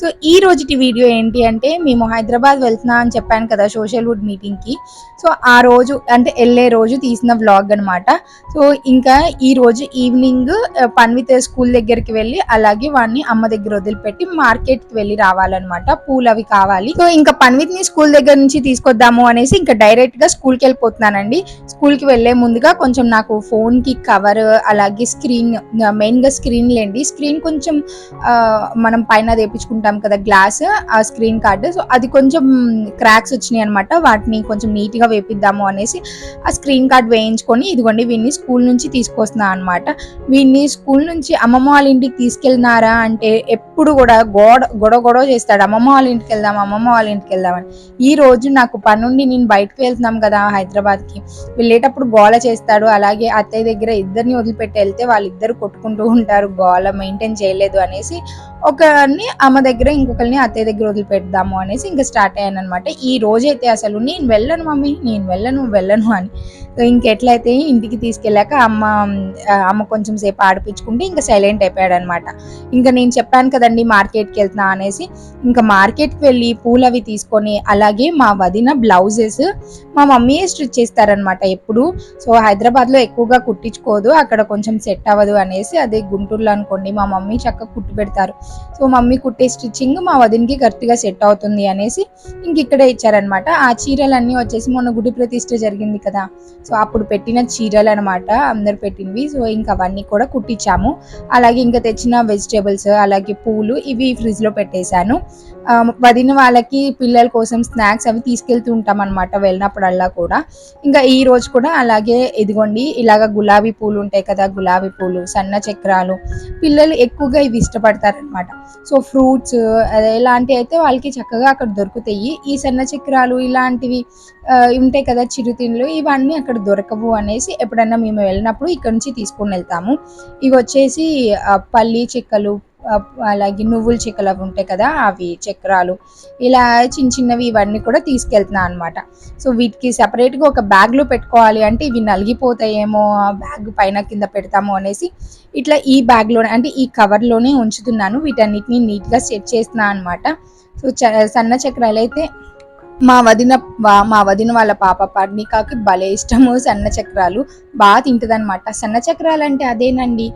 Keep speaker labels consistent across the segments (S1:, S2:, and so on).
S1: So ఈ రోజుటి video ఏంటి అంటే మేము హైదరాబాద్ వెళ్తున్నా అని చెప్పాను కదా సోషల్ వుడ్ మీటింగ్కి. సో ఆ రోజు అంటే వెళ్ళే రోజు తీసిన వ్లాగ్ అనమాట సో ఇంకా ఈ రోజు ఈవినింగ్ పన్విత పన్విత్ స్కూల్ దగ్గరికి వెళ్ళి అలాగే వాడిని అమ్మ దగ్గర వదిలిపెట్టి మార్కెట్కి వెళ్ళి రావాలన్నమాట. పూలు అవి కావాలి. సో ఇంకా పన్విత్ని స్కూల్ దగ్గర నుంచి తీసుకొద్దాము అనేసి ఇంకా డైరెక్ట్గా స్కూల్కి వెళ్ళిపోతున్నానండి. స్కూల్కి ముందుగా కొంచెం నాకు ఫోన్కి కవర్ అలాగే స్క్రీన్ మెయిన్గా స్క్రీన్ లేండి స్క్రీన్ కొంచెం మనం పైన ఉంచుకుంటాం కదా గ్లాస్ ఆ స్క్రీన్ కార్డు. సో అది కొంచెం క్రాక్స్ వచ్చినాయి అనమాట వాటిని కొంచెం నీట్గా వేపిద్దాము అనేసి ఆ స్క్రీన్ కార్డ్ వేయించుకొని ఇదిగోండి వీడిని స్కూల్ నుంచి తీసుకొస్తున్నా అనమాట వీడిని స్కూల్ నుంచి అమ్మమ్మ వాళ్ళ ఇంటికి తీసుకెళ్ళినారా అంటే ఎప్పుడు కూడా గోడ గొడవ గొడవ చేస్తాడు. అమ్మమ్మ వాళ్ళ ఇంటికి వెళ్దాం అమ్మమ్మ వాళ్ళ ఇంటికి వెళ్దామని. ఈ రోజు నాకు పనుండి నేను బయటకు వెళ్తున్నాం కదా హైదరాబాద్కి వెళ్ళేటప్పుడు గోల చేస్తాడు. అలాగే అత్తయ్య దగ్గర ఇద్దరిని వదిలిపెట్టి వెళ్తే వాళ్ళిద్దరు కొట్టుకుంటూ ఉంటారు. గోల మెయింటైన్ చేయలేదు అనేసి ఒకరిని అమ్మ దగ్గర ఇంకొకరిని అత్తయ్య దగ్గర వదిలిపెడదాము అనేసి ఇంకా స్టార్ట్ అయ్యాను అనమాట ఈ రోజైతే అసలు నేను వెళ్ళను మమ్మీ నేను వెళ్ళను వెళ్ళను అని. సో ఇంకెట్లయితే ఇంటికి తీసుకెళ్ళాక అమ్మ అమ్మ కొంచెం సేపు ఆడిపించుకుంటే ఇంకా సైలెంట్ అయిపోయాడు అనమాట ఇంకా నేను చెప్పాను కదండి మార్కెట్కి వెళ్తున్నా అనేసి ఇంకా మార్కెట్కి వెళ్ళి పూలు అవి తీసుకొని అలాగే మా వదిన బ్లౌజెస్ మా మమ్మీయే స్టిచ్ చేస్తారనమాట ఎప్పుడు. సో హైదరాబాద్లో ఎక్కువగా కుట్టించుకోదు అక్కడ కొంచెం సెట్ అవ్వదు అనేసి అదే గుంటూరులో అనుకోండి మా మమ్మీ చక్కగా కుట్టి పెడతారు. సో మమ్మీ కుట్టే స్టిచ్చింగ్ మా వదినకి కరెక్ట్గా సెట్ అవుతుంది అనేసి ఇంక ఇక్కడే ఇచ్చారనమాట ఆ చీరలన్నీ వచ్చేసి మొన్న గుడి ప్రతిష్ట జరిగింది కదా. సో అప్పుడు పెట్టిన చీరలు అనమాట అందరు పెట్టినవి. సో ఇంకా అవన్నీ కూడా కుట్టించాము. అలాగే ఇంకా తెచ్చిన వెజిటేబుల్స్ అలాగే పూలు ఇవి ఫ్రిడ్జ్లో పెట్టేశాను. వదిన వాళ్ళకి పిల్లల కోసం స్నాక్స్ అవి తీసుకెళ్తూ ఉంటాం అనమాట వెళ్ళినప్పుడల్లా కూడా. ఇంకా ఈ రోజు కూడా అలాగే ఇదిగోండి ఇలాగ గులాబీ పూలు ఉంటాయి కదా గులాబీ పూలు సన్న చక్రాలు. పిల్లలు ఎక్కువగా ఇవి ఇష్టపడతారనమాట సో ఫ్రూట్స్ ఇలాంటివి అయితే వాళ్ళకి చక్కగా అక్కడ దొరుకుతాయి. ఈ సన్న చక్రాలు ఇలాంటివి ఉంటాయి కదా చిరుతిండ్లు ఇవన్నీ అక్కడ దొరకవు అనేసి ఎప్పుడన్నా మేము వెళ్ళినప్పుడు ఇక్కడ నుంచి తీసుకొని వెళ్తాము. ఇవి వచ్చేసి పల్లి చెక్కలు అలాగే నువ్వుల చెక్కలు అవి ఉంటాయి కదా అవి చక్రాలు. ఇలా చిన్న చిన్నవి ఇవన్నీ కూడా తీసుకెళ్తున్నా అనమాట సో వీటికి సెపరేట్గా ఒక బ్యాగ్లో పెట్టుకోవాలి అంటే ఇవి నలిగిపోతాయేమో ఆ బ్యాగ్ పైన కింద పెడతాము అనేసి ఇట్లా ఈ బ్యాగ్లోనే అంటే ఈ కవర్లోనే ఉంచుతున్నాను. వీటన్నిటిని నీట్గా సెట్ చేస్తున్నాను అనమాట సో చ- సన్న చక్రాలు అయితే మా వదిన వా- మా వదిన వాళ్ళ పాప పర్ణికాకి భలే ఇష్టము సన్న చక్రాలు. బాగా తింటది అనమాట సన్న చక్రాలు అంటే అదేనండి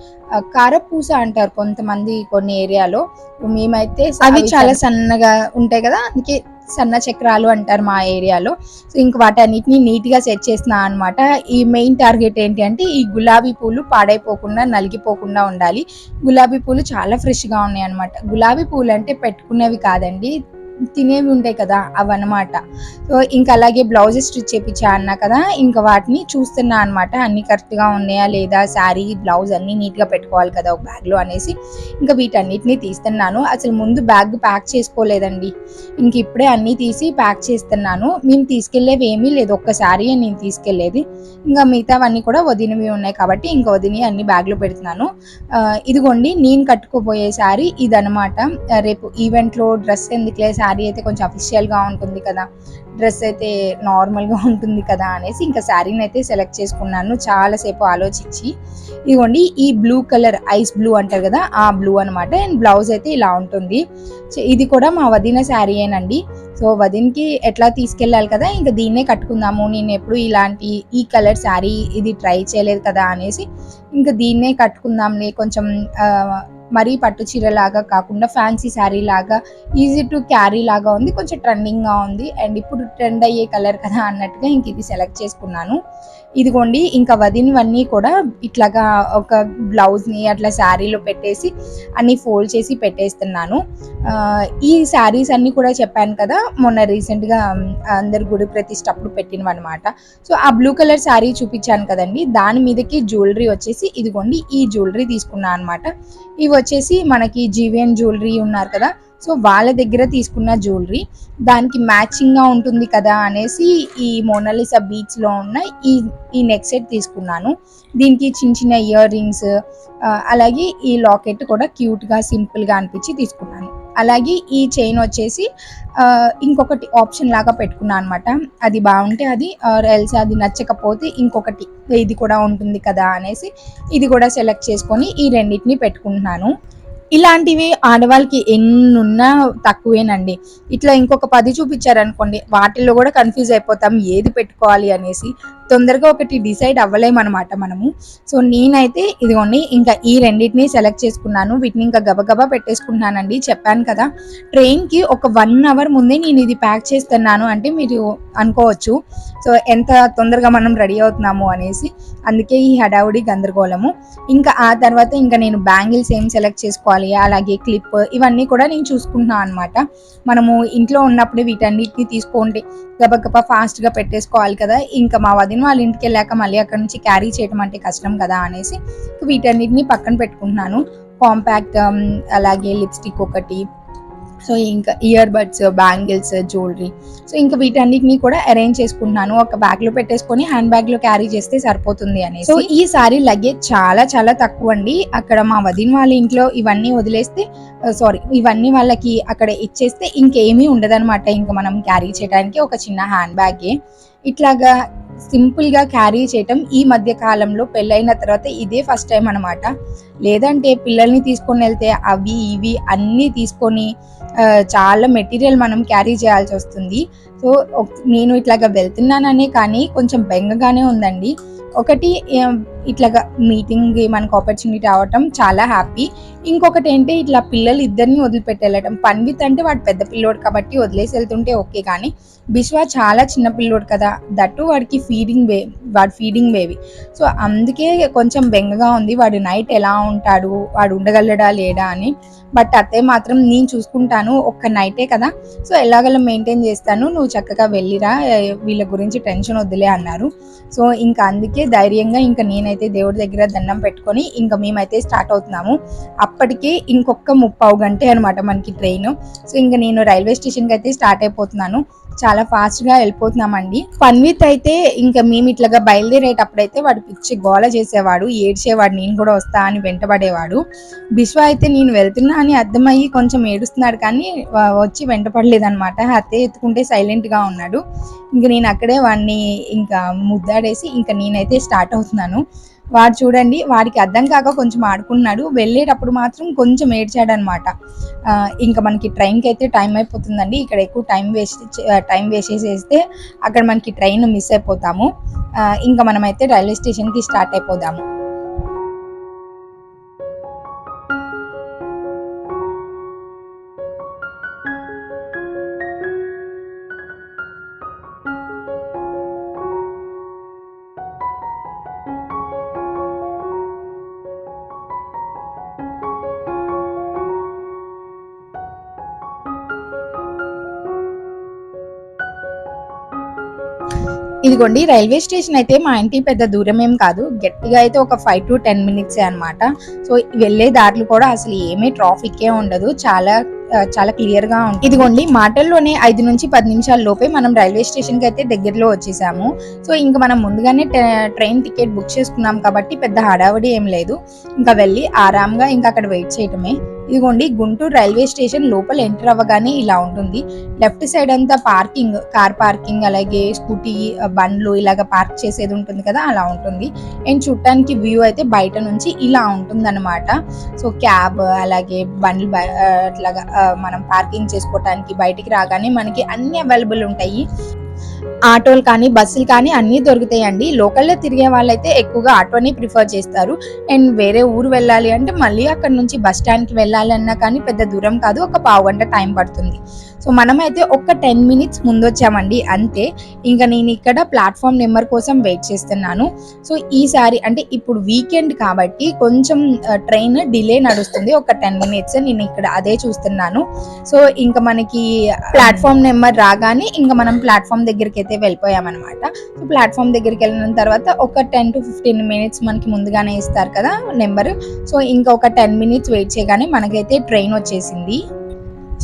S1: కారపూస అంటారు కొంతమంది కొన్ని ఏరియాలో. మేమైతే అవి చాలా సన్నగా ఉంటాయి కదా అందుకే సన్న చక్రాలు అంటారు మా ఏరియాలో. సో ఇంక వాటన్నిటిని నీట్గా సెట్ చేసిన అనమాట ఈ మెయిన్ టార్గెట్ ఏంటి అంటే ఈ గులాబీ పూలు పాడైపోకుండా నలిగిపోకుండా ఉండాలి. గులాబీ పూలు చాలా ఫ్రెష్గా ఉన్నాయి అనమాట గులాబీ పూలు అంటే పెట్టుకునేవి కాదండి తినేవి ఉంటాయి కదా అవన్నమాట. సో ఇంకా అలాగే బ్లౌజెస్ స్టిచ్ చేపించా అన్నా కదా ఇంకా వాటిని చూస్తున్నా అనమాట అన్ని కరెక్ట్గా ఉన్నాయా లేదా శారీ బ్లౌజ్ అన్ని నీట్గా పెట్టుకోవాలి కదా ఒక బ్యాగ్లో అనేసి ఇంకా వీటన్నిటిని తీస్తున్నాను. అసలు ముందు బ్యాగ్ ప్యాక్ చేసుకోలేదండి. ఇంక ఇప్పుడే అన్ని తీసి ప్యాక్ చేస్తున్నాను. మేము తీసుకెళ్ళేవి ఏమీ లేదు. ఒక్క శారీ నేను తీసుకెళ్ళేది ఇంకా మిగతావన్నీ కూడా వదినవి ఉన్నాయి కాబట్టి ఇంకా వదిని అన్ని బ్యాగ్లో పెడుతున్నాను. ఇదిగోండి నేను కట్టుకోబోయే శారీ ఇదనమాట రేపు ఈవెంట్లో డ్రెస్ డ్రెస్ ఎందుకులే శారీ అయితే కొంచెం అఫీషియల్గా ఉంటుంది కదా. డ్రెస్ అయితే నార్మల్గా ఉంటుంది కదా అనేసి ఇంకా శారీని అయితే సెలెక్ట్ చేసుకున్నాను. చాలాసేపు ఆలోచించి ఇదిగోండి ఈ బ్లూ కలర్ ఐస్ బ్లూ అంటారు కదా ఆ బ్లూ అనమాట అండ్ బ్లౌజ్ అయితే ఇలా ఉంటుంది. ఇది కూడా మా వదిన శారీయేనండి సో వదిన్కి ఎట్లా తీసుకెళ్ళాలి కదా ఇంకా దీన్నే కట్టుకుందాము. నేను ఎప్పుడు ఇలాంటి ఈ కలర్ శారీ ఇది ట్రై చేయలేదు కదా అనేసి ఇంకా దీన్నే కట్టుకుందాంలే. కొంచెం మరీ పట్టు చీర లాగా కాకుండా ఫ్యాన్సీ శారీ లాగా ఈజీ టు క్యారీ లాగా ఉంది కొంచెం ట్రెండింగ్గా ఉంది. అండ్ ఇప్పుడు ట్రెండ్ అయ్యే కలర్ కదా అన్నట్టుగా ఇంక ఇది సెలెక్ట్ చేసుకున్నాను. ఇదిగోండి ఇంకా వదినవన్నీ కూడా ఇట్లాగా ఒక బ్లౌజ్ని అట్లా శారీలో పెట్టేసి అన్ని ఫోల్డ్ చేసి పెట్టేస్తున్నాను. ఈ శారీస్ అన్ని కూడా చెప్పాను కదా మొన్న రీసెంట్గా అందరు గుడి ప్రతిష్ట అప్పుడు పెట్టినవి అనమాట సో ఆ బ్లూ కలర్ శారీ చూపించాను కదండి దాని మీదకి జ్యువెలరీ వచ్చేసి ఇదిగోండి ఈ జ్యువెలరీ తీసుకున్నాను అనమాట ఇవి వచ్చేసి మనకి జీవియన్ జ్యువెలరీ ఉన్నారు కదా. సో వాళ్ళ దగ్గర తీసుకున్న జ్యువెలరీ. దానికి మ్యాచింగ్గా ఉంటుంది కదా అనేసి ఈ మోనాలిసా బీచ్లో ఉన్న ఈ ఈ నెక్ సెట్ తీసుకున్నాను. దీనికి చిన్న చిన్న ఇయర్ రింగ్స్ అలాగే ఈ లాకెట్ కూడా క్యూట్గా సింపుల్గా అనిపించి తీసుకున్నాను. అలాగే ఈ చైన్ వచ్చేసి ఇంకొకటి ఆప్షన్ లాగా పెట్టుకున్నాను అనమాట అది బాగుంటే అది ఎల్స్ అది నచ్చకపోతే ఇంకొకటి ఇది కూడా ఉంటుంది కదా అనేసి ఇది కూడా సెలెక్ట్ చేసుకొని ఈ రెండింటిని పెట్టుకుంటున్నాను. ఇలాంటివి ఆడవాళ్ళకి ఎన్నున్నా తక్కువేనండి. ఇట్లా ఇంకొక పది చూపించారనుకోండి వాటిల్లో కూడా కన్ఫ్యూజ్ అయిపోతాం ఏది పెట్టుకోవాలి అనేసి. తొందరగా ఒకటి డిసైడ్ అవ్వలేమన్నమాట మనము. సో నేనైతే ఇదిగోండి ఇంకా ఈ రెండింటిని సెలెక్ట్ చేసుకున్నాను. వీటిని ఇంకా గబగబా పెట్టేసుకుంటున్నానండి. చెప్పాను కదా ట్రైన్కి ఒక వన్ అవర్ ముందే నేను ఇది ప్యాక్ చేస్తున్నాను అంటే మీరు అనుకోవచ్చు. సో ఎంత తొందరగా మనం రెడీ అవుతున్నాము అనేసి. అందుకే ఈ హడావుడి గందరగోళము. ఇంకా ఆ తర్వాత ఇంకా నేను బ్యాంగిల్స్ ఏం సెలెక్ట్ చేసుకోవాలి అలాగే క్లిప్ ఇవన్నీ కూడా నేను చూసుకుంటున్నాను అనమాట మనము ఇంట్లో ఉన్నప్పుడు వీటన్నిటిని తీసుకుంటే గబగబా ఫాస్ట్గా పెట్టేసుకోవాలి కదా. ఇంకా మా వదిన వాళ్ళ ఇంటికి వెళ్ళాక మళ్ళీ అక్కడ నుంచి క్యారీ చేయడం అంటే కష్టం కదా అనేసి వీటన్నిటిని పక్కన పెట్టుకుంటున్నాను. కాంపాక్ట్ um, అలాగే లిప్స్టిక్ ఒకటి. సో ఇంకా ear buds bangles jewellery so ఇంకా వీటన్నిటిని కూడా అరేంజ్ చేసుకుంటున్నాను. ఒక బ్యాగ్లో పెట్టేసుకొని హ్యాండ్ బ్యాగ్లో క్యారీ చేస్తే సరిపోతుంది అని సో ఈ సారీ లగేజ్ చాలా చాలా తక్కువ అండి. అక్కడ మా వదిన వాళ్ళ ఇంట్లో ఇవన్నీ వదిలేస్తే uh, సారీ ఇవన్నీ వాళ్ళకి అక్కడ ఇచ్చేస్తే ఇంకేమీ ఉండదనమాట ఇంకా మనం క్యారీ చేయడానికి ఒక చిన్న హ్యాండ్ బ్యాగే ఇట్లాగా సింపుల్గా క్యారీ చేయటం ఈ మధ్య కాలంలో పెళ్ళైన తర్వాత ఇదే ఫస్ట్ టైం అనమాట లేదంటే పిల్లల్ని తీసుకొని వెళ్తే అవి ఇవి అన్నీ తీసుకొని చాలా మెటీరియల్ మనం క్యారీ చేయాల్సి వస్తుంది. సో నేను ఇట్లాగా వెళ్తున్నాననే కానీ కొంచెం బెంగగానే ఉందండి. ఒకటి ఇట్లాగా మీటింగ్ మనకు ఆపర్చునిటీ అవటం చాలా హ్యాపీ ఇంకొకటి ఏంటి ఇట్లా పిల్లలు ఇద్దరిని వదిలిపెట్టి వెళ్ళటం పన్విత్ అంటే వాడు పెద్ద పిల్లోడు కాబట్టి వదిలేసి వెళ్తుంటే ఓకే కానీ బిశ్వా చాలా చిన్న పిల్లోడు కదా. దట్టు వాడికి ఫీడింగ్ బే వాడు ఫీడింగ్ బేబీ సో అందుకే కొంచెం బెంగగా ఉంది. వాడు నైట్ ఎలా ఉంటాడు వాడు ఉండగలడా లేడా అని. బట్ అత్తే మాత్రం నేను చూసుకుంటాను ఒక్క నైటే కదా. సో ఎలాగలా మెయింటైన్ చేస్తాను. నువ్వు చక్కగా వెళ్ళిరా వీళ్ళ గురించి టెన్షన్ వద్దులే అన్నారు. సో ఇంకా అందుకే ధైర్యంగా ఇంకా నేనైతే దేవుడి దగ్గర దండం పెట్టుకొని ఇంకా మేమైతే స్టార్ట్ అవుతున్నాము. అప్పటికే ఇంకొక ముప్పావు గంటే అనమాట మనకి ట్రైన్. సో ఇంకా నేను రైల్వే స్టేషన్కి అయితే స్టార్ట్ అయిపోతున్నాను. చాలా ఫాస్ట్గా వెళ్ళిపోతున్నామండి. పన్విత్ అయితే ఇంకా మేము ఇట్లాగా బయలుదేరేటప్పుడైతే వాడు పిచ్చి గోల చేసేవాడు ఏడ్చేవాడు నేను కూడా వస్తా అని వెంటబడేవాడు. బిశ్వ అయితే నేను వెళ్తున్నా అని అర్థమయ్యి కొంచెం ఏడుస్తున్నాడు కానీ వచ్చి వెంటపడలేదు అనమాట అత్తే ఎత్తుకుంటే సైలెంట్గా ఉన్నాడు. ఇంకా నేను అక్కడే వాడిని ఇంకా ముద్దాడేసి ఇంకా నేనైతే స్టార్ట్ అవుతున్నాను. వాడు చూడండి వాడికి అర్థం కాక కొంచెం ఆడుకున్నాడు వెళ్ళేటప్పుడు మాత్రం కొంచెం ఏడ్చాడు అనమాట ఇంకా మనకి ట్రైన్కి అయితే టైం అయిపోతుందండి. ఇక్కడ ఎక్కువ టైం వేస్ట్ టైం వేస్ట్ చేసేస్తే అక్కడ మనకి ట్రైన్ మిస్ అయిపోతాము. ఇంకా మనమైతే రైల్వే స్టేషన్కి స్టార్ట్ అయిపోదాము. ఇదిగోండి రైల్వే స్టేషన్ అయితే మా ఇంటి పెద్ద దూరం ఏం కాదు. గట్టిగా అయితే ఒక ఫైవ్ టు టెన్ మినిట్స్ అన్నమాట. సో వెళ్ళే దారులు కూడా అసలు ఏమీ ట్రాఫిక్ ఏ ఉండదు. చాలా చాలా క్లియర్గా ఉంటుంది ఇదిగోండి మాటల్లోనే ఐదు నుంచి పది నిమిషాల లోపే మనం రైల్వే స్టేషన్కి అయితే దగ్గరలో వచ్చేసాము. సో ఇంకా మనం ముందుగానే ట్రైన్ టికెట్ బుక్ చేసుకున్నాం కాబట్టి పెద్ద హడావడి ఏం లేదు. ఇంకా వెళ్ళి ఆరాంగా ఇంకా అక్కడ వెయిట్ చేయటమే. ఇదిగోండి గుంటూరు రైల్వే స్టేషన్ లోపల ఎంటర్ అవ్వగానే ఇలా ఉంటుంది. లెఫ్ట్ సైడ్ అంతా పార్కింగ్ కార్ పార్కింగ్ అలాగే స్కూటీ బండ్లు ఇలాగ పార్క్ చేసేది ఉంటుంది కదా అలా ఉంటుంది. అండ్ చూడటానికి వ్యూ అయితే బయట నుంచి ఇలా ఉంటుంది అనమాట సో క్యాబ్ అలాగే బండ్లు అట్లాగా మనం పార్కింగ్ చేసుకోవటానికి బయటికి రాగానే మనకి అన్ని అవైలబుల్ ఉంటాయి. ఆటోలు కానీ బస్సులు కానీ అన్నీ దొరుకుతాయండి. లోకల్లో తిరిగే వాళ్ళైతే ఎక్కువగా ఆటోని ప్రిఫర్ చేస్తారు. అండ్ వేరే ఊరు వెళ్ళాలి అంటే మళ్ళీ అక్కడ నుంచి బస్ స్టాండ్కి వెళ్ళాలి అన్నా కానీ పెద్ద దూరం కాదు ఒక పావు గంట టైం పడుతుంది. సో మనమైతే ఒక టెన్ మినిట్స్ ముందు వచ్చామండి అంతే. ఇంకా నేను ఇక్కడ ప్లాట్ఫామ్ నెంబర్ కోసం వెయిట్ చేస్తున్నాను. సో ఈసారి అంటే ఇప్పుడు వీకెండ్ కాబట్టి కొంచెం ట్రైన్ డిలే నడుస్తుంది. ఒక టెన్ మినిట్స్ నేను ఇక్కడ అదే చూస్తున్నాను. సో ఇంకా మనకి ప్లాట్ఫామ్ నెంబర్ రాగానే ఇంకా మనం ప్లాట్ఫామ్ దగ్గరికి అయితే వెళ్ళిపోయామన్నమాట. సో ప్లాట్ఫామ్ దగ్గరికి వెళ్ళిన తర్వాత ఒక టెన్ టు ఫిఫ్టీన్ మినిట్స్ మనకి ముందుగానే ఇస్తారు కదా నెంబర్. సో ఇంకా ఒక టెన్ మినిట్స్ వెయిట్ చేయగానే మనకైతే ట్రైన్ వచ్చేసింది.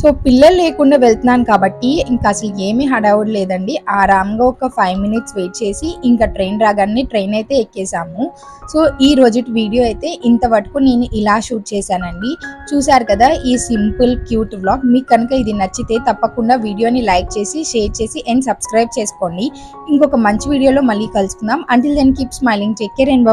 S1: సో పిల్లలు లేకుండా వెళ్తున్నాను కాబట్టి ఇంకా అసలు ఏమీ హడావుడు లేదండి. ఆరామ్గా ఒక ఫైవ్ మినిట్స్ వెయిట్ చేసి ఇంకా ట్రైన్ రాగానే ట్రైన్ అయితే ఎక్కేసాము. సో ఈ రోజు వీడియో అయితే ఇంతవరకు నేను ఇలా షూట్ చేశానండి. చూశారు కదా ఈ సింపుల్ క్యూట్ వ్లాగ్ మీకు కనుక ఇది నచ్చితే తప్పకుండా వీడియోని లైక్ చేసి షేర్ చేసి అండ్ సబ్స్క్రైబ్ చేసుకోండి. ఇంకొక మంచి వీడియోలో మళ్ళీ కలుసుకుందాం. Until then keep smiling take care and